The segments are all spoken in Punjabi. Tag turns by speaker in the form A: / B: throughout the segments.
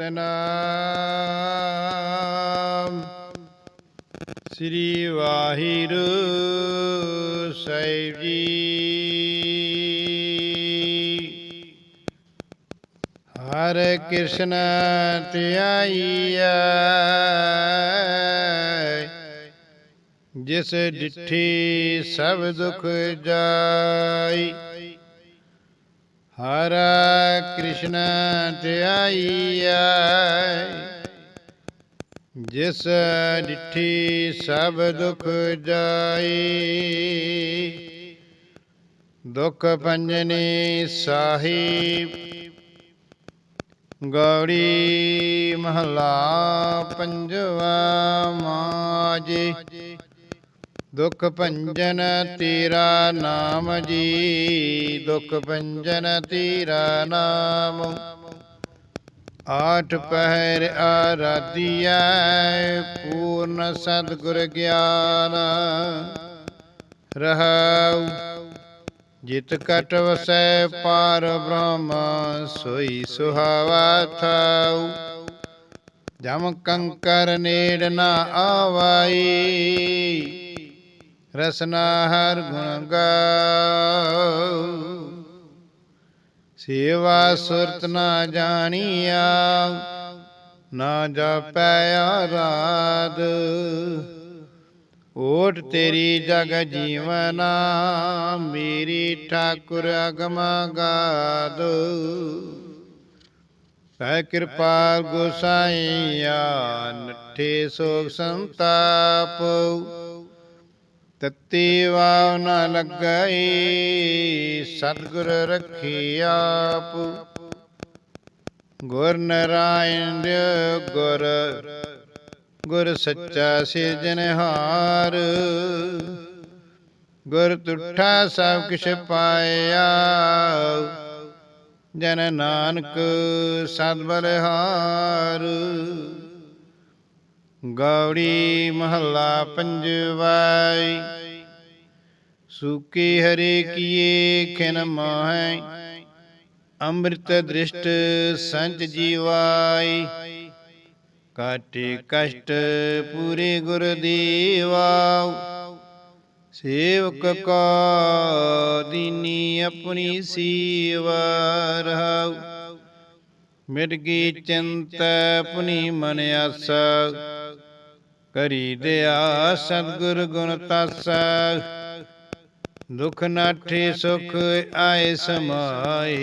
A: ਸਤਨਾਮ। ਸ੍ਰੀ ਵਾਹਿਗੁਰੂ ਸਾਹਿਬ ਜੀ। ਹਰ ਕ੍ਰਿਸ਼ਨ ਧਿਆਈਐ ਜਿਸ ਡਿਠੀ ਸਭ ਦੁਖ ਜਾਈ। ਹਰ ਕ੍ਰਿਸ਼ਨ ਧਿਆਈਐ ਜਿਸ ਡਿਠੀ ਸਭ ਦੁਖ ਜਾਈ। ਦੁਖ ਪੰਜਨੀ ਸਾਹੀ ਗੌੜੀ ਮਹਲਾ ਪੰਜਵਾ ਮਾਜੀ ਦੁਖ ਭੰਜਨ ਤੇਰਾ ਨਾਮ ਜੀ, ਦੁਖ ਭੰਜਨ ਤੇਰਾ ਨਾਮ। ਆਠ ਪਹਿਰ ਆਰਾਧੀਐ, ਪੂਰਨ ਸਤਿਗੁਰ ਗਿਆਨ। ਰਹਾਉ, ਜਿਤ ਕਟ ਵਸੈ ਪਾਰ ਬ੍ਰਹਮ, ਸੋਈ ਸੁਹਾਵਾ ਥਾਉ। ਜਮ ਕੰਕਰ ਨੇੜ ਨਾ ਆਵਾਈ ਰਸਨਾ ਹਰ ਗੁਣ ਗਾਉ ਸੇਵਾ ਸੁਰਤ ਨਾ ਜਾਣੀਆ, ਨਾ ਜਪੈ ਆਰਾਧ। ਓਟ ਤੇਰੀ ਜਗ ਜੀਵਨਾ, ਮੇਰੀ ਠਾਕੁਰ ਅਗਮ ਗਾਦ ਸਹਿ ਕਿਰਪਾਲ ਗੋਸਾਈਆ, ਨਠੇ ਸੋਗ ਸੰਤਾਪ। ਤਤੀ ਵਾਵ ਨ ਲੱਗਈ, ਸਤਿਗੁਰ ਰਖੀ ਆਪ। ਗੁਰ ਨਰਾਇਣ ਗੁਰ ਗੁਰ ਸੱਚਾ ਸਿਰਜਨਹਾਰ ਗੁਰ ਤੁਠਾ ਸਭ ਕਿਛ ਪਾਇਆ, ਜਨ ਨਾਨਕ ਸਤਿ ਬਲਿਹਾਰ। ਗੌੜੀ ਮਹੱਲਾ ਪੰਜਵਾਈ। ਸੂਕੀ ਹਰੇ ਕੀਏ ਖਿਨ ਮਾਹੈ, ਅੰਮ੍ਰਿਤ ਦ੍ਰਿਸ਼ਟ ਸੰਤ ਜੀਵਾਈ। ਕਾਟੇ ਕਸ਼ਟ ਪੂਰੇ ਗੁਰ ਦੀਵਾ ਸੇਵਕ ਕਾ ਦੀਨੀ ਆਪਣੀ ਸੀਵਾ ਰਹਾਉ। ਮਿਟ ਗਈ ਚਿੰਤ ਆਪਣੀ ਮਨ ਆਸਾ ਕਰੀ ਦਿਆ ਸਤਿਗੁਰ ਗੁਣ ਤਾਸਾ। ਦੁਖ ਨਾਠੇ ਸੁਖ ਆਏ ਸਮਾਏ।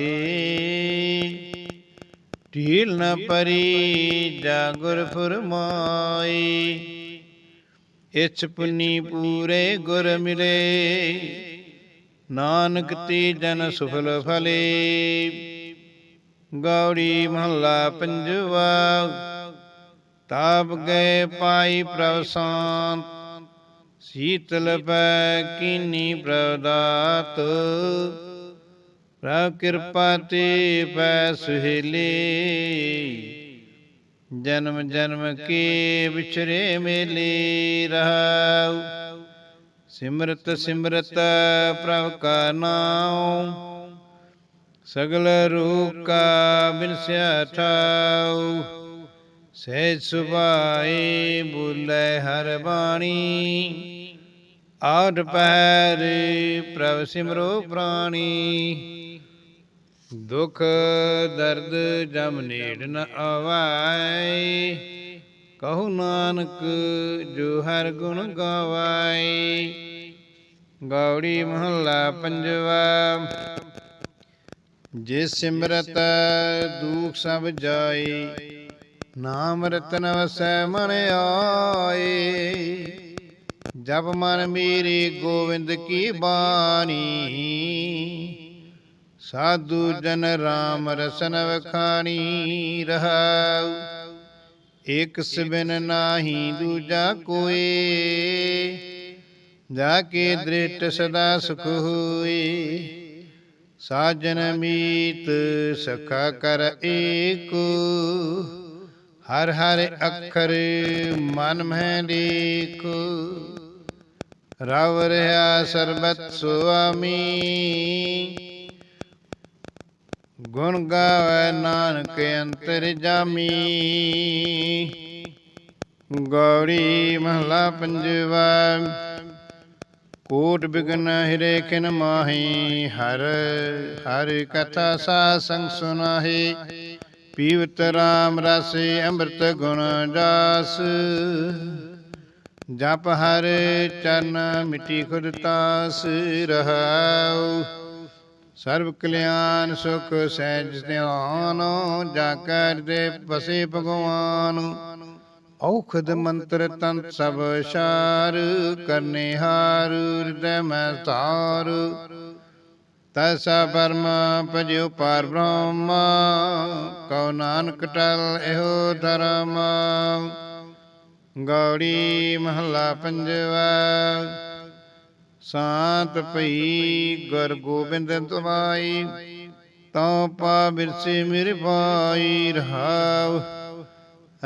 A: ਢੀਲ ਨ ਪਰੀ ਜਾ ਗੁਰ ਫਰਮਾਈ ਇਛ ਪੁਨੀ ਪੂਰੇ ਗੁਰ ਮਿਲੇ। ਨਾਨਕ ਤੇ ਜਨ ਸੁਫਲ ਫਲੇ। ਗੌੜੀ ਮਹੱਲਾ ਪੰਜਵਾ। ਤਾਪ ਗਏ ਪਾਈ ਪ੍ਰਭ ਸ਼ਾਂਤ, ਸੀਤਲ ਪੈ ਕੀਨੀ ਪ੍ਰਦਾਤ ਪ੍ਰਭ ਕਿਰਪਾ ਤੇ ਪੈ ਸੁਹੇਲੇ, ਜਨਮ ਜਨਮ ਕੇ ਵਿਚਰੇ ਮੇਲੇ ਰਹਾਉ। ਸਿਮਰਤ ਸਿਮਰਤ ਪ੍ਰਭ ਕਾ ਨਾਮ ਸਗਲ ਰੂਪ ਕਾ ਬਿਨਸਿਆ ਠਾਉ। ਸਹਿਜ ਸੁਭਾਏ ਬੁਲੇ ਹਰ ਬਾਣੀ। ਆਠ ਪਹਿਰ ਪ੍ਰਭ ਸਿਮਰੋ ਪ੍ਰਾਣੀ। ਦੁਖ ਦਰਦ ਜਮ ਨੇੜ ਨ ਆਵਾਏ। ਕਹੂ ਨਾਨਕ ਜੋ ਹਰ ਗੁਣ ਗਾਵਾਏ। ਗੌੜੀ ਮਹੱਲਾ ਪੰਜਵਾ। ਜੇ ਸਿਮਰਤ ਦੁਖ ਸਭ ਜਾਏ ਨਾਮ ਰਤਨ ਵਸੈ ਮਨ ਆਏ। ਜਪ ਮਨ ਮੇਰੇ ਗੋਵਿੰਦ ਕੀ ਬਾਣੀ। ਸਾਧੂ ਜਨ ਰਾਮ ਰਸਨ ਵਖਾਣੀ ਰਹਾਉ। ਇਕ ਸਿਬਨ ਨਾਹੀ ਦੂਜਾ ਕੋਏ। ਜਾ ਕੇ ਦ੍ਰਿਟ ਸਦਾ ਸੁਖ ਹੋਏ। ਸਾਜਨ ਮੀਤ ਸਖਾ ਕਰ ਏਕੋ। ਹਰ ਹਰ ਅੱਖਰ ਮਨ ਮਹਿ ਦੇਖ ਰਵ ਰਹਾ ਸਰਬਤ ਸੁਆਮੀ। ਗੁਣ ਗਾਵੇ ਨਾਨਕ ਅੰਤਰ ਜਾਮੀ। ਗੌੜੀ ਮਹਲਾ ਪੰਜਵਾ। ਕੋਟ ਬਿਗਨ ਹਿਰੇ ਕਿਨ ਮਾਹੀ। ਹਰ ਹਰ ਕਥਾ ਸਾ ਸੰਗ ਸੁਨਾਹੀ। ਪੀਵਤ ਰਾਮ ਰਸੇ ਅੰਮ੍ਰਿਤ ਗੁਣ ਜਾਸ। ਜਪ ਹਰ ਚਰਨ ਮਿਟੀ ਖੁਦ ਤਾਸ ਰਹਾਉ। ਸਰਬ ਕਲਿਆਣ ਸੁਖ ਸਹਿਜ ਧਿਆਨ, ਜਾ ਕਰ ਦੇ ਬਸੇ ਭਗਵਾਨ। ਔਖਦ ਮੰਤਰ ਤੰਤ ਸਭ ਸ਼ਾਰ, ਕਰਨੇ ਹਾਰ, ਹਿਰਦੈ ਮੈਂ ਧਾਰ। ਤੈਸਾ ਪਰਮ ਭਜਿਓ ਪਰ ਬ੍ਰਹਮ, ਕਉ ਨਾਨਕ ਟਲ ਇਹੋ ਧਰਮ। ਗੌੜੀ ਮਹਲਾ ਪੰਜਵਾ, ਸਾਤ ਭਈ ਗੁਰ ਗੋਬਿੰਦ ਤੁਮਾਈ ਤਉ ਪਾ ਬਿਰਸੇ ਮੇਰੇ ਭਾਈ ਰਹਾਉ।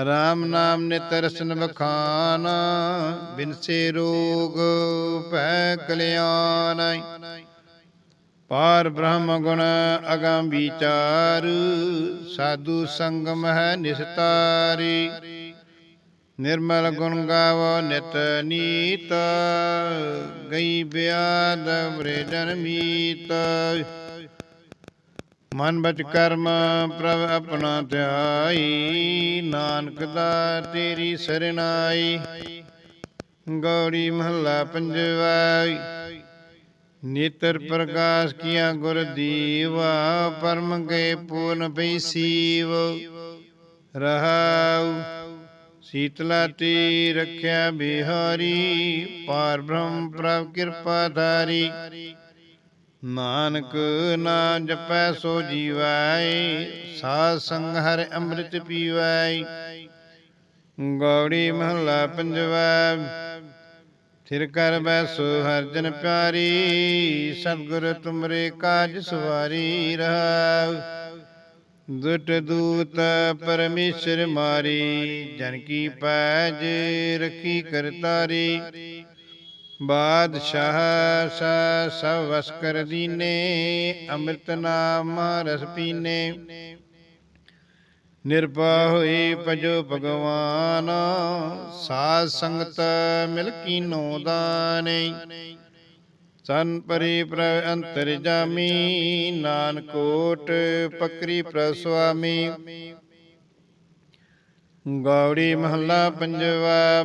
A: ਰਾਮ ਨਾਮ ਨਿਤ ਰਸਨ ਬਖਾਨ ਬਿਨਸੇ ਰੋਗ ਭੈ ਕਲਿਆਣ। ਪਾਰ ਬ੍ਰਹਮ ਗੁਣ ਅਗੰਮ ਵਿਚਾਰ, ਸਾਧੂ ਸੰਗਮ ਹੈ ਨਿਸਤਾਰੀ। ਨਿਰਮਲ ਗੁਣ ਗਾਵੋ ਨਿਤ ਨੀਤ, ਗਈ ਬਿਆਦ ਬਰੇ ਜਨਮੀਤ ਮਨ ਬਚ ਕਰਮ ਪ੍ਰਭ ਆਪਣਾ ਧਿਆਈ, ਨਾਨਕ ਦਾ ਤੇਰੀ ਸਰਣਾਈ ਗੌੜੀ ਮਹੱਲਾ ਪੰਜਵਾ ਨੇਤਰ ਪ੍ਰਕਾਸ਼ ਕੀਆ ਗੁਰ ਦੀਵਾ ਪਰਮ ਗਏ ਪੂਰਨ ਪਈ ਸੀਵ ਰਹਾਉ ਸੀਤਲਾ ਤੇ ਰਖਿਆ ਬਿਹਾਰੀ ਪਾਰ ਬ੍ਰਹਮ ਪ੍ਰਭ ਕਿਰਪਾ ਧਾਰੀ। ਨਾਨਕ ਨਾ ਜਪੈ ਸੋ ਜੀਵੈ ਸਾਧ ਸੰਗ ਹਰਿ ਅੰਮ੍ਰਿਤ ਪੀਵੈ ਗੌੜੀ ਮਹਲਾ ਪੰਜਵਾ ਸਿਰ ਕਰ ਬੈਸੋ, ਹਰ ਜਨ ਪਿਆਰੀ, ਸਤਿਗੁਰ ਤੁਮਰੇ ਕਾਜ ਸਵਾਰੀ ਰਹਾਉ। ਦੁਟ ਦੂਤ ਪਰਮੇਸ਼ਰ ਮਾਰੀ, ਜਨ ਕੀ ਪੈਜ ਰਖੀ ਕਰਤਾਰੀ। ਬਾਦਸ਼ਾਹ ਸਾ ਸਭ ਵਸ ਕਰ ਦੀਨੇ, ਅੰਮ੍ਰਿਤ ਨਾਮ ਰਸ ਪੀਨੇ। ਨਿਰਭਉ ਹੋਈ ਭਜੋ ਭਗਵਾਨ, ਸਾਧ ਸੰਗਤ ਮਿਲ ਕੀਨੋ ਦਾਨੇ ਸਨ ਪਰੀ ਪ੍ਰਭ ਅੰਤਰ ਜਾਮੀ, ਨਾਨਕੋਟ ਪਕਰੀ ਪ੍ਰਭ ਸੁਆਮੀ। ਗੌੜੀ ਮਹੱਲਾ ਪੰਜਵਾ,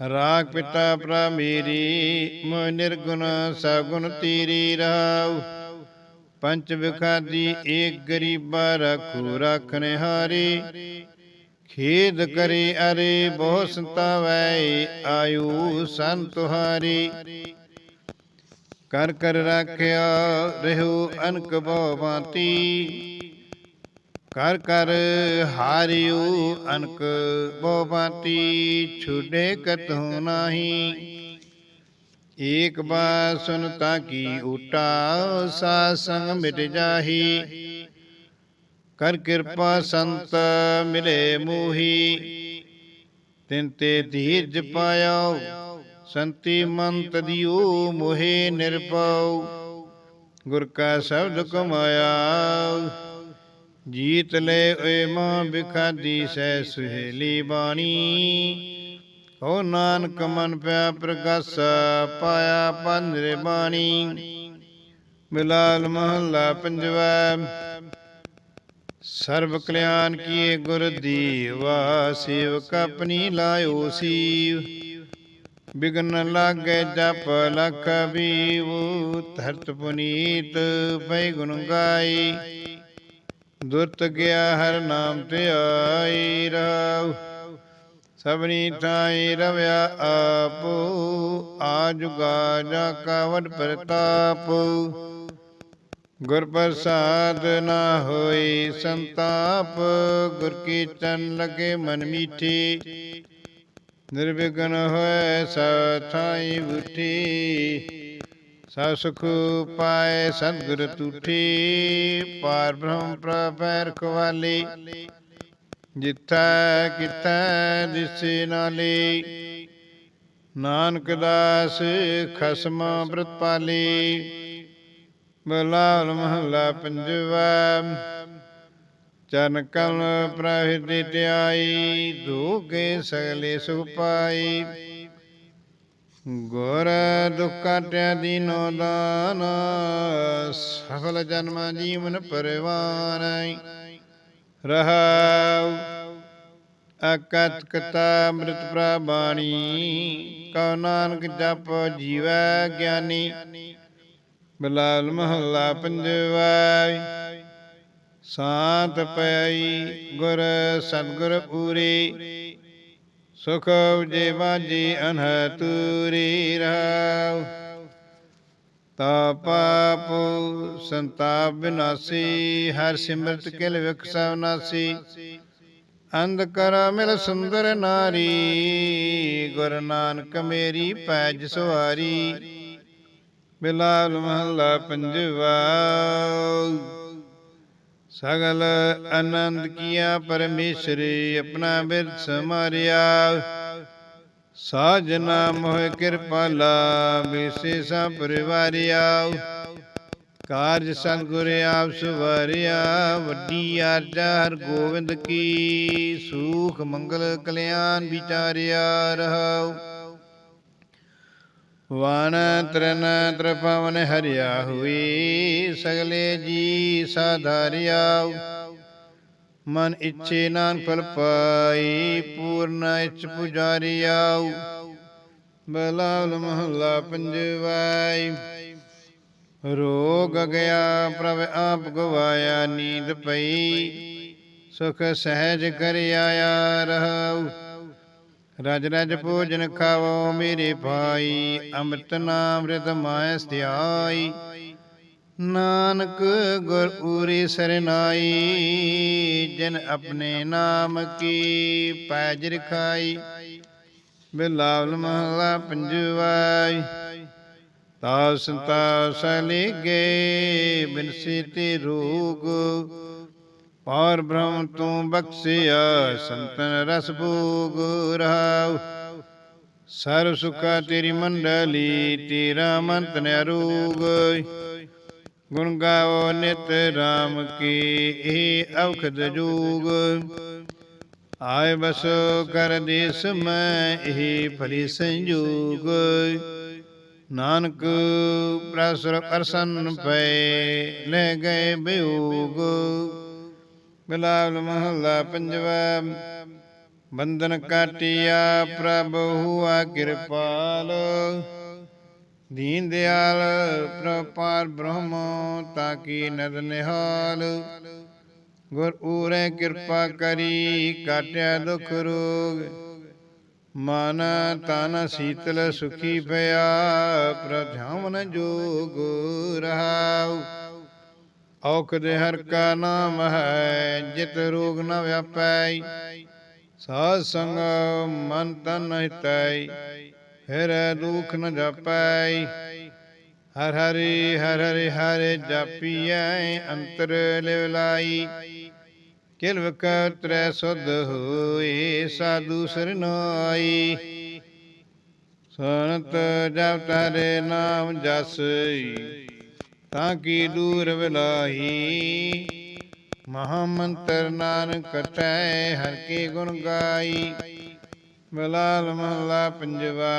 A: ਰਾਗ ਪਿਤਾ ਪ੍ਰਭ ਮੇਰੀ ਨਿਰਗੁਣ ਸਗੁਣ ਤੇਰੀ ਰਾਉ। ਪੰਚ ਵਿਖਾਦੀ, ਏਕ ਗਰੀਬਾ ਰਖੂ ਰਾਖਣ ਹਾਰੀ ਖੇਦ ਕਰੇ ਅਰੇ, ਬਹੁ ਸੰਤਾਵੈ ਆਯੂ ਸੰਤ ਤੁਹਾਰੀ। ਕਰ ਕਰ ਰੱਖਿਆ ਰਹੋ ਅਨਕ ਬਹੁ ਬਾਤੀ ਕਰ ਕਰ ਹਾਰਿਓ ਅਨਕ ਬਹੁ ਬਾਤੀ ਛੁਡੇ ਕਤਹੁ ਨਾਹੀ। ਏਕ ਬਾਰ ਸੁਨਤਾ ਕੀ ਊਟਾ ਸਾ ਸੰਗ ਮਿਟ ਜਾਹੀ। ਕਰ ਕਿਰਪਾ ਸੰਤ ਮਿਲੇ ਮੋਹੀ, ਤਿਨ ਤੇ ਧੀਰਜ ਪਾਇਓ, ਸੰਤੀ ਮੰਤ ਦਿਓ, ਮੋਹੇ ਨਿਰਪਉ ਗੁਰ ਕਾ ਸ਼ਬਦ ਕਮਾਇਆ ਜੀਤ ਲੈ ਓਏ ਮਾਂ ਬਿਖਾਦੀ ਸਹਿ ਸੁਹੇਲੀ ਬਾਣੀ। ਓ ਨਾਨਕ ਮਨ ਪਿਆ ਪ੍ਰਗਾਸ ਪਾਇਆ ਪੰਜਰੇ ਬਾਣੀ। ਮਿਲਾਲ ਮਹੱਲਾ ਪੰਜਵਾ। ਸਰਬ ਕਲਿਆਣ ਕੀਏ ਗੁਰ ਦੀਵਾ, ਸੇਵਕ ਆਪਣੀ ਲਾਇਓ ਸੀਵ। ਬਿਗਨ ਲਾਗੇ ਜਪ ਲਖ ਬੀਵ ਧਰਤ ਪੁਨੀਤ ਪੈ ਗੁਣ ਗਾਈ। ਦੁਰਤ ਗਿਆ ਹਰ ਨਾਮ ਤੇ ਆਈ ਰਾਉ ਸਭਨੀ ਥਾਈ ਰਵਿਆ ਆਪੋ, ਆਜੁਗਾ ਜਾ ਕਾ ਪ੍ਰਤਾਪ। ਗੁਰ ਪ੍ਰਸਾਦ ਨਾ ਹੋਈ ਸੰਤਾਪ, ਗੁਰ ਕੀਰਤਨ ਲਗੇ ਮਨ ਮੀਠੀ। ਨਿਰਵਿਘਨ ਹੋਏ ਸਥਾਈ ਬੁੱਠੀ ਸਾ ਸੁਖ ਪਾਏ ਸਤਿਗੁਰ ਤੁਠੀ। ਪਾਰ ਬ੍ਰਹਮ ਪ੍ਰਭੈ ਰਖਵਾਲੀ ਜਿੱਥੈ ਕਿਥੈ ਦਿਸੇ ਨਾਲੇ, ਨਾਨਕ ਦਾਸ ਖਸਮ ਬ੍ਰਤ ਬਲਾਲ ਮਹੱਲਾ ਪੰਜਵਾ, ਚਰਨ ਕਲ ਪ੍ਰਹਿ ਧਿਆਈ ਧੋਗੇ ਸਗਲੇ ਸੁਖ ਪਾਈ। ਗੁਰ ਦੁਖ ਕਾਟਿਆ ਦੀਨੋ ਦਾਨ, ਸਫਲ ਜਨਮ ਜੀਵਨ ਪਰਵਾਨ। ਰਹਾਉ ਅਕਤ ਕਤਾ ਅੰਮ੍ਰਿਤ ਪ੍ਰਬਾਣੀ ਕਉ ਨਾਨਕ ਜਪ ਜੀਵੈ ਗਿਆਨੀ ਬਲਾਲ ਮਹੱਲਾ ਪੰਜਵਾ ਸਾਤ ਪਈ ਗੁਰ ਸਤਗੁਰ ਪੂਰੀ ਸੁਖ ਉਜੇ ਬਾਜੀ ਅਨਹਤੂਰੀ ਰਹਾਉ ਤਾ ਪਾਪ ਸੰਤਾਪ ਬਿਨਾਸੀ, ਹਰ ਸਿਮਰਤ ਕਿਲ ਵਿਖਸਾ ਨਾਸੀ। ਅੰਧ ਕਰ ਮਿਲ ਸੁੰਦਰ ਨਾਰੀ, ਗੁਰ ਨਾਨਕ ਮੇਰੀ ਪੈਜ ਸਵਾਰੀ ਬਿਲਾਲ ਮਹੱਲਾ ਪੰਜਵਾ, ਸਗਲ ਆਨੰਦ ਕੀਆ ਪਰਮੇਸ਼ਰੀ, ਆਪਣਾ ਬਿਰਦ ਸਮਾਰਿਆ। ਸਾਜਨਾ ਮੋਹ ਕਿਰਪਾਲਾ ਵਿਸ਼ੇਸ਼ਾ ਪਰਿਵਾਰਿਆ ਕਾਰਜ ਸਤਿਗੁਰ ਆਪ ਸੁਵਰਿਆ ਵੱਡੀ ਆਰਜਾ ਹਰ ਗੋਬਿੰਦ ਕੀ, ਸੂਖ ਮੰਗਲ ਕਲਿਆਣ ਵਿਚਾਰਿਆ ਰਹਾਉ ਵਨ ਤਰਨ ਤ੍ਰਿਪਵਨ ਹਰਿਆ ਹੋਈ, ਸਗਲੇ ਜੀ ਸਾਧਾਰਿਆ ਮਨ ਇੱਛੇ ਨਾਨ ਫਲ ਪਾਈ, ਪੂਰਨ ਪੁਜਾਰੀ ਪੁਜਾਰਿਆ ਬਲਾਲ ਮਹੱਲਾ ਪੰਜਵਾਈ। ਰੋਗ ਗਿਆ ਪ੍ਰਭ ਆਪ ਗਵਾਇਆ, ਨੀਂਦ ਪਈ। ਸੁਖ ਸਹਿਜ ਕਰ ਆਇਆ ਰਹਾਉ। ਰਜ ਰਜ ਭੋਜਨ ਖਾਵੋ ਮੇਰੇ ਭਾਈ, ਅੰਮ੍ਰਿਤ ਨਾਮ ਰਿਤ ਮਾਇ ਸਥਿਆਈ ਨਾਨਕ ਗੁਰ ਪੂਰੀ ਸਰਨਾਈ, ਜਿਨ ਆਪਣੇ ਨਾਮ ਕੀ ਪੈਜ ਰਖਾਈ। ਬਿਲਾਵਲ ਮਹਲਾ ਪੰਜਵਾਈ, ਤਾਸ ਤਾਸ ਲੇਗੇ ਬਿਨਸੀ ਤੇ ਰੋਗ। ਪਾਰ ਬ੍ਰਹਮ ਤੂੰ ਬਖਸ਼ਿਆ, ਸੰਤਨ ਰਸ ਭੋਗ ਰਹਾਉ। ਸਰਬ ਸੁਖਾ ਤੇਰੀ ਮੰਡਲੀ, ਤੇਰਾ ਮੰਤ ਨਿਰੋਗ ਗੁਣ ਗਾਓ ਨਿਤ ਰਾਮ ਕੀ, ਇਹ ਔਖਦ ਜੋਗ। ਆਏ ਬਸ ਕਰ ਦੇਸ ਮੈਂ ਇਹ ਭਲੀ ਸੰਜੋਗ। ਨਾਨਕ ਪ੍ਰਸਰ ਪ੍ਰਸੰਨ ਪਏ ਲੈ ਗਏ ਬਿਯੋਗ ਬਿਲਾਵਲ ਮਹੱਲਾ ਪੰਜਵਾ, ਬੰਧਨ ਕਾਟਿਆ ਪ੍ਰਭ ਹੁਆ ਕਿਰਪਾਲ। ਦੀਨ ਦਿਆਲ ਪ੍ਰਪਾਰ ਬ੍ਰਹਮ ਤਾਕੀ ਨਦ ਨਿਹਾਲ। ਗੁਰ ਊਰੇ ਕਿਰਪਾ ਕਰੀ, ਕਾਟਿਆ ਦੁਖ ਰੋਗ। ਮਨ ਤਨ ਸੀਤਲ ਸੁਖੀ ਭਇਆ ਪ੍ਰਧਾਮਨ ਜੋਗ ਰਹਾਉ। ਔਖਦ ਹਰ ਕਾ ਨਾਮ ਹੈ, ਜਿਤ ਰੋਗ ਨ ਵਿਆਪੈ। ਸਾਧ ਸੰਗ ਮਨ ਤਨ ਹਿਤੈ। ਫਿਰ ਦੁਖ ਨ ਜਪੈ ਹਰ ਹਰੀ, ਹਰ ਹਰਿ ਹਰਿ ਜਪੀਐ, ਅੰਤਰ ਲਿਵ ਲਾਈ। ਕਿਲ ਤ੍ਰੈ ਸੁਧ ਹੋਏ ਸਾਧੂ ਸਰਨਾਈ ਸਨਤ ਜਪ ਤਾਰੇ ਨਾਮ ਜਸ ਤਾਂ ਕੀ ਦੂਰ ਵਿਲਾਹੀ। ਮਹਾ ਮੰਤਰ ਨਾਨਕ ਕਟੈ, ਹਰ ਕੇ ਗੁਣ ਗਾਈ। ਬਲਾਲ ਮਹਲਾ ਪੰਜਵਾ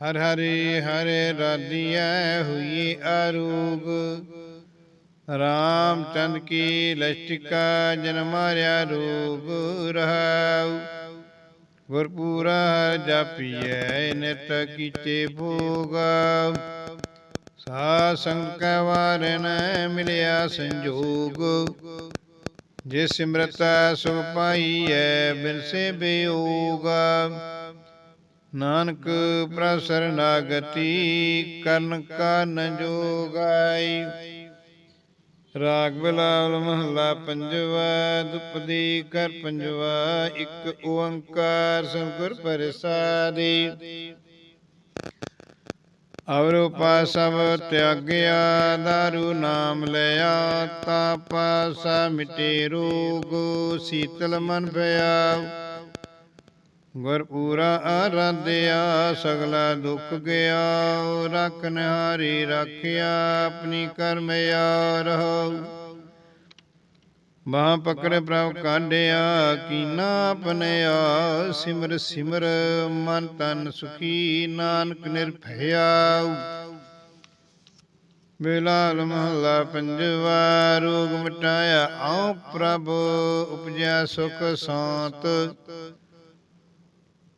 A: ਹਰ ਹਰੀ ਹਰੇ ਰਾਧੀਐ ਹੋਈ ਆਰੂਗ ਰਾਮ ਚੰਦ ਕੀ ਲਸ਼ਟਿਕਾ ਜਨਮਾਰਿਆ ਰੂਪ ਰੋਗ ਰਹਾਉ। ਗੁਰਪੂਰਾ ਜਾਪੀਐ ਨਿਤ ਕੀਤੇ ਭੋਗਾ ਸਾ ਸੰਗ ਕੈ ਵਾਰਨ ਮਿਲਿਆ ਸੰਜੋਗ। ਜੇ ਸਿਮਰਤਾ ਸੁਖ ਪਾਈਐ ਬਿਨਸੇ ਬਿਯੋਗਾ ਨਾਨਕ ਪ੍ਰਸਰਨਾਗਤੀ ਕਰਨ ਕਾਨ ਜੋਗਾਈ। ਰਾਗ ਬਲਾਲ ਮਹਲਾ ਪੰਜਵਾ ਦੁਪਦੀ ਕਰ ਪੰਜਵਾ, ਇੱਕ ਓੰਕਾਰ ਸਤਿਗੁਰ ਪ੍ਰਸਾਦੀ। ਅਵਰੋ ਪਾਸਵ ਤਿਆਗਿਆ, ਦਾਰੂ ਨਾਮ ਲਿਆ ਤਾ ਪਾਸਾ ਮਿਟੇ ਰੋਗ, ਸੀਤਲ ਮਨ ਪਿਆ। ਗੁਰ ਪੂਰਾ ਆਰਾਧਿਆ, ਸਗਲਾ ਦੁੱਖ ਗਿਆ, ਰਖ ਨਿਹਾਰੀ ਰੱਖਿਆ, ਆਪਣੀ ਕਰਮ ਰਹੋ ਬਾਹ ਪਕੜ ਪ੍ਰਭ ਕਾਢਿਆ, ਕੀਨਾ ਆਪਣਿਆ ਸਿਮਰ ਸਿਮਰ, ਮਨ ਤਨ ਸੁਖੀ, ਨਾਨਕ ਨਿਰਭਇਆ। ਬਿਲਾਲ ਮਹੱਲਾ ਪੰਜਵਾ, ਰੋਗ ਮਿਟਾਇਆ ਆਉ ਪ੍ਰਭ ਉਪਜਿਆ ਸੁਖ ਸਾਂਤ।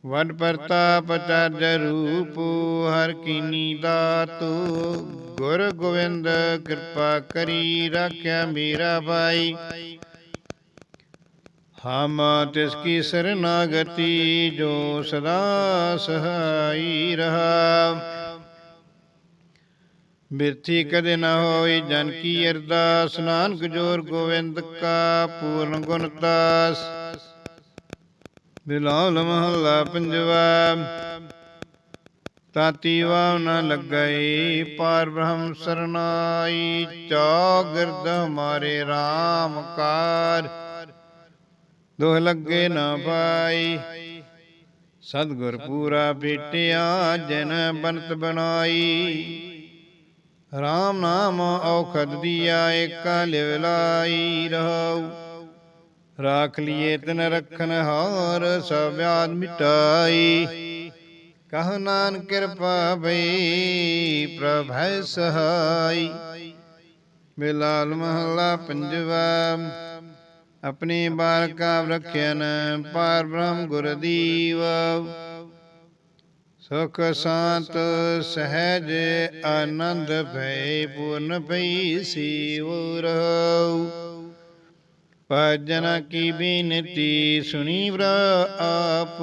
A: ਵਡ ਪ੍ਰਤਾਪ ਚਰਜ ਰੂਪ ਹਰ ਕੀਨੀ ਦਾਤ। ਗੁਰ ਗੋਬਿੰਦ ਕਿਰਪਾ ਕਰੀ, ਰਾਖਿਆ ਮੇਰਾ ਭਾਈ। ਹਮ ਤਿਸ ਕੀ ਸਰਨਾਗਤੀ ਜੋ ਸਦਾ ਸਹਾਈ ਰਹਾ। ਬਿਰਥੀ ਕਦੇ ਨਾ ਹੋਈ ਜਨ ਕੀ ਅਰਦਾਸ, ਨਾਨਕ ਜੋਰ ਗੋਵਿੰਦ ਕਾ ਪੂਰਨ ਗੁਣ ਦਾਸ ਬਿਲਾਲ ਮਹੱਲਾ ਪੰਜਵਾ, ਤਾਤੀ ਵਾਵ ਨ ਲੱਗਈ, ਪਾਰ ਬ੍ਰਹਮ ਸਰਨਾਈ ਚੌਗਿਰਦ ਹਮਾਰੇ RAM ਕਾਰ। ਦੋਹ ਲੱਗੇ ਨਾ ਪਾਈ। ਸਤਗੁਰ ਪੂਰਾ ਭੇਟਿਆ ਜਨ ਬਨਤ ਬਣਾਈ। RAM ਨਾਮ ਔਖਦ ਦੀਆ, ਏਕਾ ਲਿਵ ਲਾਈ ਰਹਉ। ਰਾਖ ਲਿਏ ਤਨ ਰਖਨ ਹਾਰ, ਸਭ ਆਦ ਮਿਟਾਈ। ਕਹ ਨਾਨ ਕਿਰਪਾ ਭਈ ਪ੍ਰਭੈ ਸਹਾਈ। ਬਿਲਾਲ ਮਹੱਲਾ ਪੰਜਵਾ। ਆਪਣੇ ਬਾਲਕਾ ਰਖਿਆਨ ਪਾਰ ਬ੍ਰਹਮ ਗੁਰ ਦੀਵ ਸੁਖ ਸ਼ਾਂਤ ਸਹਿਜ ਆਨੰਦ ਭੈ ਪੂਰਨ ਭਈ ਸੀਵ ਰਹਉ ਭਜਨ ਕੀ ਬੇਨਤੀ ਸੁਣੀ ਵਰ ਆਪ,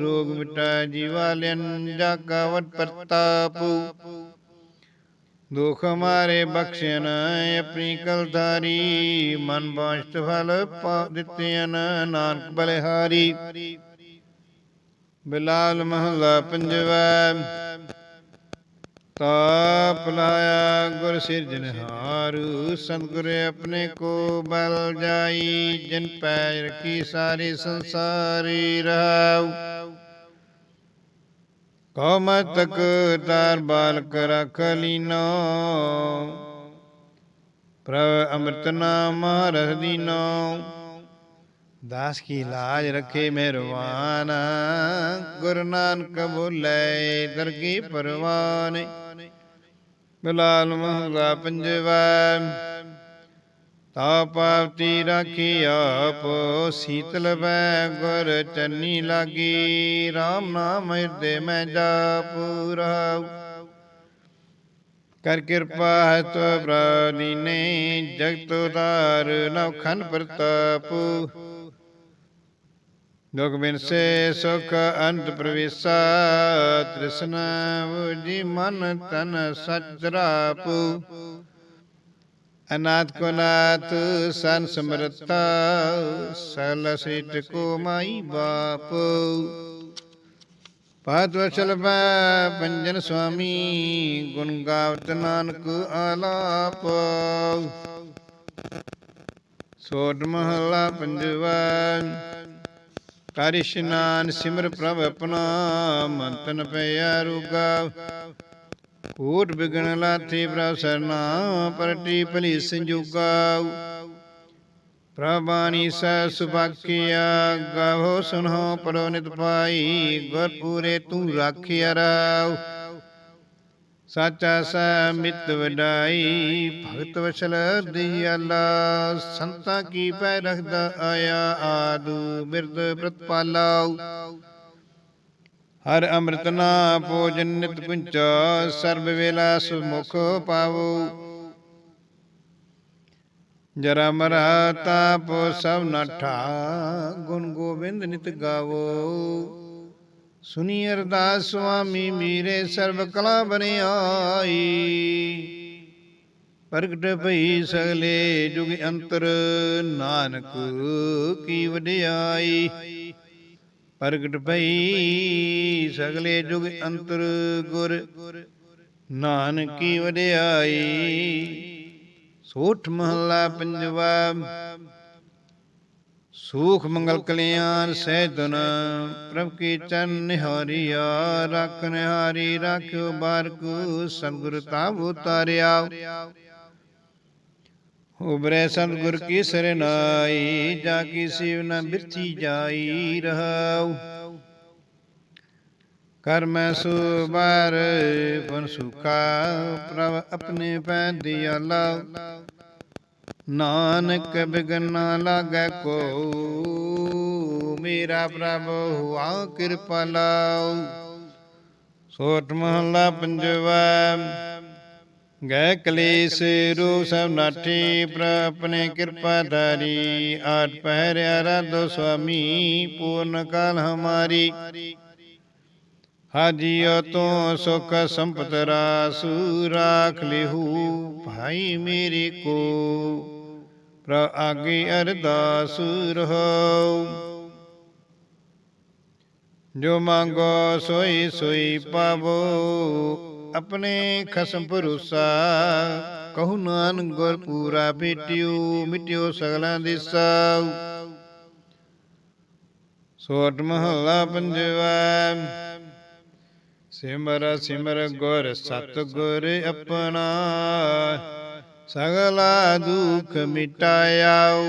A: ਰੋਗ ਮਿਟਾ ਜੀਵਾਲਿਨ ਜਾ ਕਾ ਵਟ ਪ੍ਰਤਾਪ। ਦੁਖ ਮਾਰੇ ਬਖਸ਼ਣ ਆਪਣੀ ਕਲਦਾਰੀ, ਮਨ ਬਾਸ਼ਤ ਫਲ ਪਾ ਦਿੱਤਿਆਂ ਨਾਨਕ ਬਲਿਹਾਰੀ। ਬਿਲਾਲ ਮਹਲਾ ਪੰਜਵਾ, ਤਾਪ ਲਾਇਆ ਗੁਰ ਸਿਰਜਨਹਾਰੂ ਸਤਿਗੁਰ ਆਪਣੇ ਕੋ ਬਲ ਜਾਈ, ਜਿਨ ਪੈ ਰਖੀ ਸਾਰੀ ਸੰਸਾਰੀ ਰਹਾਉ। ਕੌਮਤਕ ਤਾਰ ਬਾਲਕ ਰਖ ਲੀਨੋ। ਪ੍ਰਭ ਅੰਮ੍ਰਿਤ ਨਾਮ ਰਸ ਦੀਨੋ ਦਾਸ ਕੀ ਲਾਜ ਰਖੇ ਮਿਹਰਵਾਨ ਗੁਰੂ ਨਾਨਕ ਬੋਲੇ ਦਰਗੀ ਪਰਵਾਨ। ਬਿਲਾਲ ਮਹਲਾ ਪੰਜਵਾ। ਤਾ ਪਾਵਤੀ ਰਾਖੀ ਆਪ ਸੀਤਲ ਬੈ ਗੁਰ ਚੰਨੀ ਲਾਗੀ। RAM ਨਾਮ ਹਿਰਦੇ ਮੈਂ ਜਾਪੂ ਰਹਾਉ ਕਰ ਕਿਰਪਾ ਹੈ ਤੋ ਪ੍ਰਾਨੀ ਨੇ ਜਗਤ ਉਦਾਰ ਨਵ ਖਨ ਪ੍ਰਤਾਪ। ਦੁਖ ਬਿਨ ਸੁਖ ਅੰਤ ਪ੍ਰਵੇਸਾ, ਤ੍ਰਿਸ਼ਨਾ ਜੀ ਮਨ ਤਨ ਸਚ ਰਾਪੂ। ਅਨਾਥ ਕੋ ਨਾਥ ਸਨ ਸਮਰਤਾ ਸਲ ਸਿਟ ਕੋ ਮਾਈ ਬਾਪ। ਪਾਤ ਵਚਲ ਬੈ ਪੰਜਨ ਸੁਆਮੀ, ਗੁਣ ਗਾਵਤ ਨਾਨਕ ਆਲਾਪ। ਸੋਟ ਮਹਲਾ ਪੰਜਵਾ ਕਰ ਇਸ਼ਨਾਨ ਸਿਮਰ ਪ੍ਰਭ ਆਪਣਾ ਮੰਤਨ ਪਿਆ ਰੁਗਾ। ਕੋਟ ਬਿਗਣ ਲਾਥੀ ਪ੍ਰਭ ਸਰਨਾ, ਪਰਟੀ ਭਲੀ ਸੰਜੋਗਾ ਪ੍ਰਭਾਨੀ ਸੈ ਸੁਭਾਕਿਆ, ਗਾਵੋ ਸੁਨੋ ਪਰੋ ਨਿਤ ਪਾਈ ਗੁਰ ਪੂਰੇ ਤੂੰ ਰਾਖਿਆ ਰਾਉ ਸਾਚਾ ਸੈ ਮਿਤ ਵਡਾਈ, ਭਗਤ ਵਸਲ ਦਿਆਲਾ, ਸੰਤਾ ਕੀ ਪੈ ਰਖਦਾ ਆਇਆ ਆਦੂ ਮਿਰਦ ਪ੍ਰਤਪਾਲਾਉ। ਹਰ ਅੰਮ੍ਰਿਤ ਨਾ ਭੋਜਨ ਨਿਤ ਪੁੰਚਾ, ਸਰਬ ਵੇਲਾ ਸੁਮੁਖ ਪਾਵੋ। ਜਰਾ ਮਰਾ ਤਾਪ ਸਭ ਨਠਾ ਗੁਣ ਗੋਬਿੰਦ ਨਿਤ ਗਾਵੋ। ਸੁਨੀ ਅਰਦਾਸ ਸੁਆਮੀ, ਮੀਰੇ ਸਰਬ ਕਲਾ ਬਨਿਆਈ। ਪ੍ਰਗਟ ਭਈ ਸਗਲੇ ਜੁਗ ਅੰਤਰ, ਨਾਨਕ ਕੀ ਵਡਿਆਈ। ਪ੍ਰਗਟ ਭਈ ਸਗਲੇ ਜੁਗ ਅੰਤਰ ਗੁਰ। ਨਾਨਕ ਵਡਿਆਈ, ਸੋਠ ਮਹਲਾ ਪੰਜਵਾ। ਸੂਖ ਮੰਗਲ ਕਲਿਆਣ ਸਹਿਦਨ ਪ੍ਰਭ ਕੀ ਚਰਨ ਨਿਹਾਰੀਆ, ਰੱਖ ਨਿਹਾਰੀ, ਰਾਖਿਓ ਬਾਰਕੂ, ਸਤਿਗੁਰ ਤਾਪ ਉਤਾਰਿਆ ਉਬਰੇ ਸਤਿਗੁਰ ਕੀ ਸਰਨਾਈ ਜਾ ਕੀ ਸਿਵ ਨ ਬਿਰਥੀ ਜਾਈ ਰਹਾਉ। ਕਰ ਮੈਂ ਸੁਬਾਰ, ਪਨ ਸੁਖਾ, ਪ੍ਰਭ ਆਪਣੇ ਪੈ ਦਿਆਲਾ ਨਾਨਕ ਬਿਗਨਾ ਲਾਗੈ ਕੋ, ਮੇਰਾ ਪ੍ਰਭ ਹੁਆ ਕਿਰਪਾਲਾ ਸੋਟ ਮਹਲਾ ਪੰਜਵਾ ਗੈ ਕਲੇਸ਼ ਰੂ ਸਭ ਨਾਠੀ ਪ੍ਰ ਆਪਣੇ ਕਿਰਪਾ ਧਾਰੀ ਆਠ ਪਹਿਰ ਆਰਾਧੋ ਸੁਆਮੀ ਪੂਰਨ ਕਾਲ ਹਮਾਰੀ ਹਾਜੀਓ ਤੂੰ ਸੁਖ ਸੰਪਤ ਰਾਸੂ ਰਾਖ ਲਿਹੂ ਭਾਈ ਮੇਰੇ ਕੋ ਪ੍ਰ ਆਗੇ ਅਰਦਾਸ ਰਹੋ ਜੋ ਮੰਗੋ ਸੋਈ ਸੋਈ ਪਾਵੋ ਆਪਣੇ ਖਸਮ ਭਰੋਸਾ। ਕਹੂ ਨਾਨਕ ਗੁਰ ਪੂਰਾ ਬੇਟਿਓ ਮਿਟਿਓ ਸਗਲਾਂ ਦਿਸਾ ਸੋਟ ਮਹੱਲਾ ਪੰਜਵਾ। ਸਿਮਰ ਸਿਮਰ ਗੁਰ ਸਤ ਗੁਰ ਆਪਣਾ। ਸਗਲਾ ਦੁਖ ਮਿਟਾਇਆਉ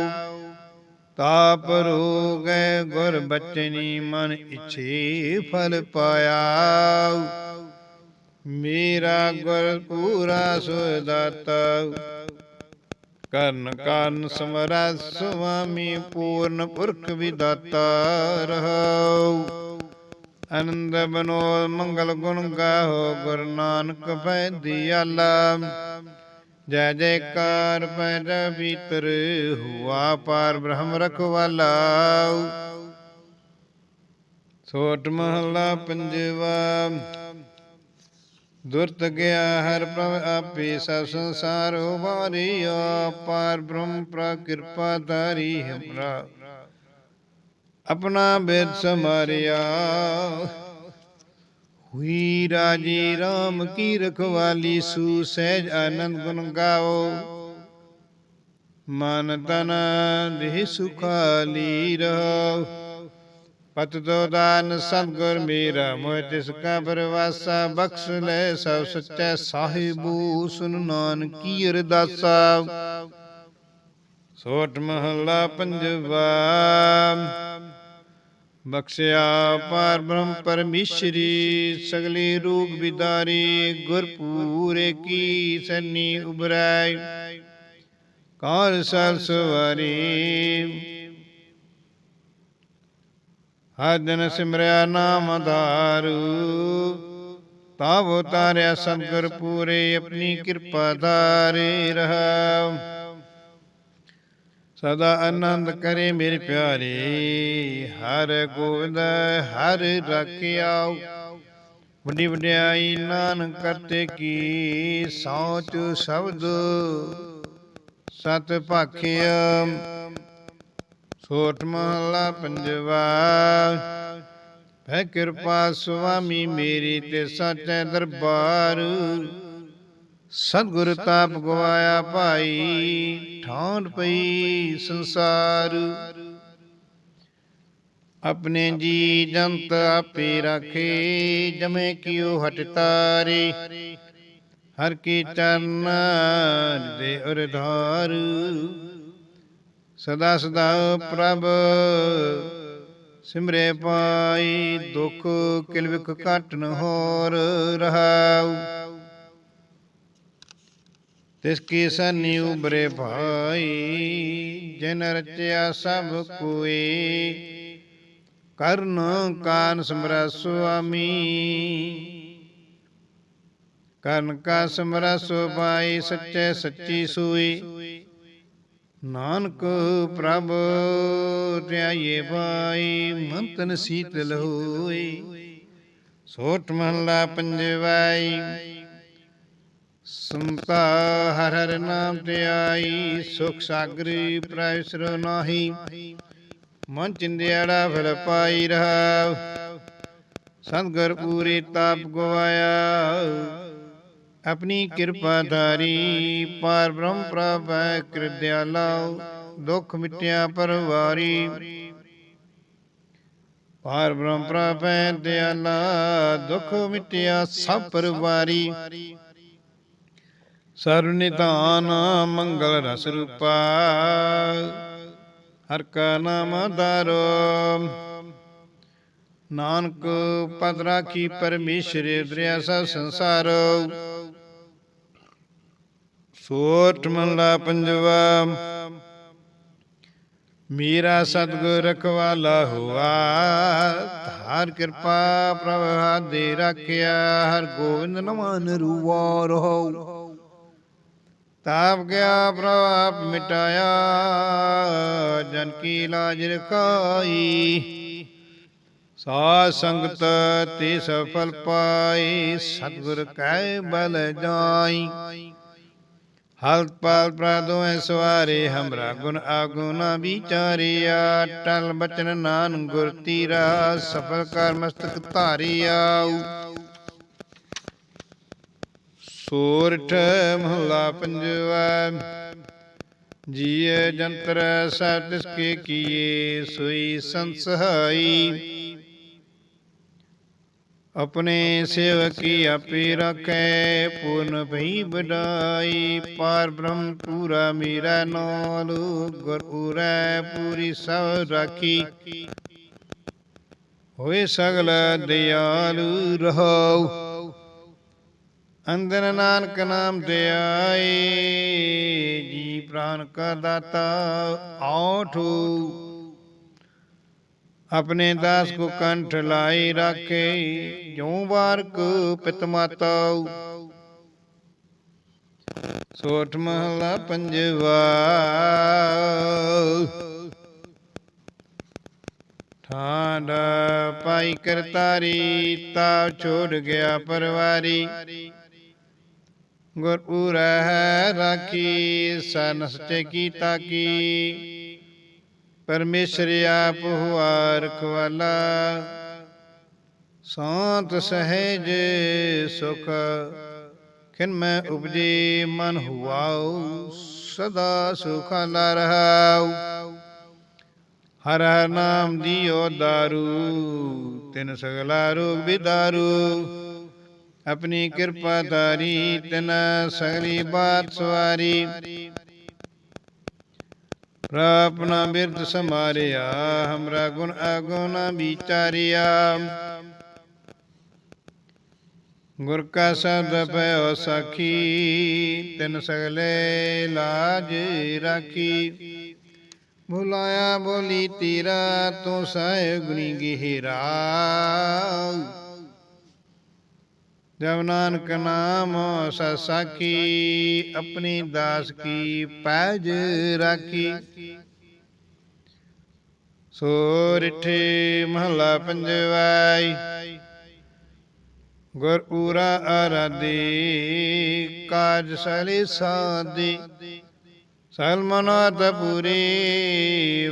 A: ਤਾਪ ਰੋਗੈ ਗੁਰ ਬਚਨੀ ਮਨ ਇਛੇ ਫਲ ਪਾਇਆ। ਮੇਰਾ ਗੁਰ ਪੂਰਾ ਸੁਦਾਤਾ ਕਰਨ ਕਾਰਨ ਸਮਰਾ ਸੁਆਮੀ ਪੂਰਨ ਪੁਰਖ ਵਿਦਾਤਾ ਰਹਾਉ। ਆਨੰਦ ਬਨੋ ਮੰਗਲ ਗੁਣ ਗਾਹੋ ਗੁਰੂ ਨਾਨਕ ਪੈ ਦਿਆਲਾ। ਜੈ ਜੈਕਾਰ ਪੈ ਭੀਤਰ ਹੁਆ ਪਾਰ ਬ੍ਰਹਮ ਰਖਵਾਲਾ। ਸੋਟ ਮਹਲਾ ਪੰਜਵਾ। ਦੁਰਤ ਗਿਆ ਹਰ ਪ੍ਰਭ ਆਪੇ ਸਭ ਸੰਸਾਰ ਉਬਾਰਿਆ ਪਾਰ ਬ੍ਰਹਮ ਪ੍ਰ ਕਿਰਪਾ ਧਾਰੀ ਹਮਰਾ। ਆਪਣਾ ਬੇਦ ਸਮਾਰਿਆ ਹੁਈ ਰਾਜੀ RAM ਕੀ ਰਖਵਾਲੀ, ਸੂ ਸਹਿਜ ਆਨੰਦ ਗੁਣ ਗਾਓ। ਮਨ ਤਨ ਦੇਹ ਸੁਖਾਲੀ ਰਹੋ। ਪਤ ਦੋ ਦਾਨ ਸਤਗੁਰ ਮੇਰਾ, ਮੋਹ ਤਿਸ ਕਾ ਬਰਵਾਸਾ ਬਖਸ਼ ਲੈ ਸਭ ਸੱਚਾ ਸਾਹਿਬੂ, ਸੁਨ ਨਾਨਕੀ ਅਰਦਾਸਾ। ਸੋਟ ਮਹੱਲਾ ਪੰਜਵਾ, ਬਖਸ਼ਿਆ ਪਾਰ ਬ੍ਰਹਮ ਪਰਮੇਸ਼ਰੀ, ਸਗਲੀ ਰੂਪ ਵਿਦਾਰੀ ਗੁਰ ਪੂਰੇ ਕੀ ਸਨੀ ਉਬਰਾਇ ਕਾਰ ਸਰ ਸਵਾਰੀ ਹਰ ਦਿਨ ਸਿਮਰਿਆ ਨਾਮ ਧਾਰੂ ਤਾਵ ਤਾਰਿਆ ਸਤਗੁਰ ਪੂਰੇ ਆਪਣੀ ਕਿਰਪਾ ਧਾਰੇ ਰਹਾ ਸਦਾ ਆਨੰਦ ਕਰੇ ਮੇਰੇ ਪਿਆਰੇ, ਹਰ ਗੋਬਿੰਦ ਹਰ ਰਖਿਆਉ। ਵੱਡੀ ਵਡਿਆਈ ਨਾਨਕ ਕਰਤੇ ਕੀ ਸੌਚ ਸ਼ਬਦ ਸਤ ਭਾਖਿਆ। ਸੋਟ ਮਹਲਾ ਪੰਜਵਾ। ਭੈ ਕਿਰਪਾ ਸੁਆਮੀ ਮੇਰੀ ਤੇ ਸੱਚੇ ਦਰਬਾਰ। ਸਤਿਗੁਰ ਤਾਪ ਗਵਾਇਆ ਭਾਈ ਠਾਂਡ ਪਈ ਸੰਸਾਰ। ਆਪਣੇ ਜੀ ਜੰਤ ਆਪੇ ਰਾਖੇ, ਜਮੇ ਕਿਉ ਹਟ ਤਾਰੇ। ਹਰ ਕੀ ਚਰਨ ਦੇ ਉਰਧਾਰ ਸਦਾ ਸਦਾ ਪ੍ਰਭ, ਸਿਮਰੇ ਪਾਈ ਦੁਖ ਕਿਲਵਿਕ ਘਟਨ ਹੋਰ ਰਹਾਉ। ਤਿਸ ਕੀ ਸਨੀ ਉਬਰੇ ਭਾਈ, ਜਿਨ ਰਚਿਆ ਸਭ ਕੋਈ, ਕਰਨ ਕਾਨ ਸਮਰਾ ਸੁਆਮੀ। ਕਰਨ ਕਾ ਸਮਰਾ ਸੋ ਸੱਚੇ ਸੱਚੀ ਸੂਈ। ਨਾਨਕ ਪ੍ਰਭ ਧਿਆਏ ਭਾਈ ਮਨ ਤਨ ਸੀਤਲ ਹੋਈ ਸੋਟ ਮਹਲਾ ਪੰਜਵਾਈ, ਸੰਤਾ ਹਰ ਹਰ ਨਾਮ ਤੇ ਆਈ, ਸੁਖ ਸਾਗਰੀ ਪ੍ਰੈਸਰ ਨਾਹੀ। ਮਨ ਚਿੰਦਿਆੜਾ ਫਲ ਪਾਈ ਰਹਾ ਸਤਗੁਰ ਪੂਰੀ ਤਾਪ ਗਵਾਇਆ। ਆਪਣੀ ਕਿਰਪਾ ਧਾਰੀ ਪਾਰ ਬ੍ਰਹਮ ਪ੍ਰਭ ਕਿਰਦਿਆਲਾ ਦੁਖ ਮਿਟਿਆ ਪਰਵਾਰੀ। ਪਾਰ ਬ੍ਰਹਮ ਪ੍ਰਪੈ ਦਿਆਲਾ ਦੁਖ ਮਿਟਿਆ ਸਭ ਪਰਵਾਰੀ। ਸਰਬ ਨਿਧਾਨ ਮੰਗਲ ਰਸ ਰੂਪਾ। ਹਰ ਕਾ ਨਾਮ ਧਾਰੋ। ਨਾਨਕ ਪਦ ਰਾਖੀ ਪਰਮੇਸ਼ਰ ਦਰਿਆ ਸਭ ਸੰਸਾਰ। ਸੋਟ ਮਹਲਾ ਪੰਜਵਾ। ਮੇਰਾ ਸਤਗੁਰ ਰਖਵਾਲਾ ਹੁਆ ਹਰ ਕਿਰਪਾ ਪ੍ਰਭ ਹਾਦੇ ਰੱਖਿਆ ਹਰ ਗੋਬਿੰਦ ਨਮਨ ਰੂਵਾ ਰਹੋ ਤਾਪ ਗਿਆ ਪ੍ਰਭ ਮਿਟਾਇਆ, ਜਨ ਕੀ ਲਾਜ ਰਖਾਈ। ਸਾਧ ਸੰਗਤ ਤੇ ਸਫਲ ਪਾਈ, ਸਤਿਗੁਰ ਕੈ ਬਲ ਜਾਈ। ਹਲਤ ਪਾਲ ਪ੍ਰਾਦੋ ਐ ਸਵਾਰੇ, ਹਮਰਾ ਗੁਣ ਆਗੁਣ ਵਿਚਾਰਿਆ ਟਲ ਬਚਨ ਨਾਨ ਗੁਰ ਤੀਰਾ, ਸਫਲ ਕਰ ਮਸਤਕ ਧਾਰਿਆ। ਸੋਰਠ ਮਹਲਾ ਪੰਜਵਾ, ਜੀਏ ਜੰਤਰ ਸਭ ਕੇ ਕੀਏ, ਸੋਈ ਸੰਸਹਾਈ। ਆਪਣੇ ਸੇਵਕੀ ਆਪੇ ਰੱਖੈ ਪੂਰਨ ਭਈ ਬਡਾਈ ਪਾਰ ਬ੍ਰਹਮ ਪੂਰਾ ਮੇਰਾ ਨਾਲ, ਗੁਰ ਪੂਰੈ ਪੂਰੀ ਸਭ ਰਾਖੀ। ਹੋਏ ਸਗਲ ਦਿਆਲੂ ਰਹੋ ਅੰਦਰ ਨਾਨਕ ਨਾਮ ਦਿਆਏ ਜੀ ਪ੍ਰਾਨ ਕਾ ਦਾਤਾ ਆਠੂ ਆਪਣੇ ਦਾਸ ਕੋ ਕੰਠ ਲਾਈ ਰਾਖੇ ਜੋ ਵਾਰ ਪਿਤ ਮਾਤਾ ਸੋਠ ਮਹਲਾ ਪੰਜਵਾ। ਠਾਂਡ ਪਾਈ ਕਰਤਾਰੀ ਤਾ ਛੋੜ ਗਿਆ ਪਰਵਾਰੀ। ਗੁਰ ਪੂਰੈ ਰਾਖੀ ਸਨ ਕੀ ਤਾਕੀ ਪਰਮੇਸ਼ਰ ਆਪ ਹੁਆ ਰਖਵਾਲਾ ਸਾਂਤ ਸਹਿਜ ਸੁਖ, ਖਿਨ ਮੈਂ ਉਪਜੀ ਮਨ ਹੁਆਉ, ਸਦਾ ਸੁਖਾਲਾ ਰਹਾਉ। ਹਰ ਹਰ ਨਾਮ ਦਿਓ ਦਾਰੂ, ਤਿਨ ਸਗਲਾ ਰੋਗ ਬਿਦਾਰੂ ਆਪਣੀ ਕਿਰਪਾ ਦਾਰੀ ਤਿਨ ਸਗਲੀ ਬਾਤ ਸਵਾਰੀ। ਆਪਣਾ ਬਿਰਧ ਸਮਾਰਿਆ, ਹਮਰਾ ਗੁਣ ਅਗੁਣ ਵਿਚਾਰਿਆ। ਗੁਰ ਕਾ ਸਬਦ ਪਇਓ ਸਾਖੀ, ਤਿਨ ਸਗਲੇ ਲਾਜ ਰਾਖੀ। ਭੁਲਾਇਆ ਬੋਲੀ ਤੇਰਾ, ਤੂੰ ਸਾਇ ਗੁਣੀ ਗਹਿਰਾ। ਜਬ ਨਾਨਕ ਨਾਮ ਸਸਾਖੀ ਆਪਣੀ ਦਾਸ ਕੀ ਪੈਜ ਰਾਖੀ। ਸੋਰਿਠੇ ਮਹਲਾ ਪੰਜਵਾਈ, ਗੁਰ ਪੂਰਾ ਆਰਾਧੇ ਕਾਜ ਸਲੇ ਸਾਦੇ ਸਲਮਨਾਤ ਪੂਰੇ,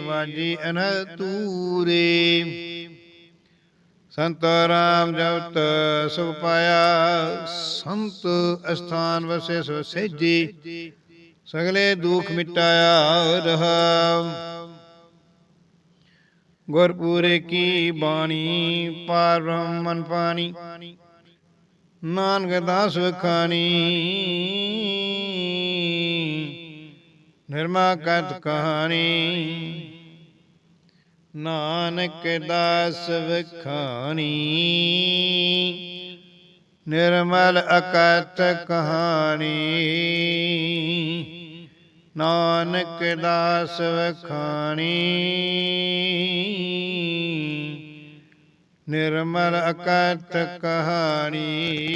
A: ਵਾਜੀ ਅਨ ਤੂਰੇ ਸੰਤ ਰਾਮ ਜਪਤ ਸੁਖ ਪਾਇਆ ਸੰਤ ਅਸਥਾਨ ਵਸੇ ਸੋ ਸੇਜੀ ਸਗਲੇ ਦੁਖ ਮਿਟਾਇਆ ਰਹਾ ਗੁਰਪੂਰੇ ਕੀ ਬਾਣੀ ਪਾਰ ਬ੍ਰਹਮਨ ਪਾਣੀ ਨਾਨਕ ਦਾਸ ਵਖਾਣੀ ਨਿਰਮਾ ਕਤ ਕਹਾਣੀ ਨਾਨਕ ਦਾਸ ਵਖਾਣੀ। ਨਿਰਮਲ ਅਕਤ ਕਹਾਣੀ। ਨਾਨਕ ਦਾਸ ਵਖਾਣੀ। ਨਿਰਮਲ ਅਕਤ ਕਹਾਣੀ।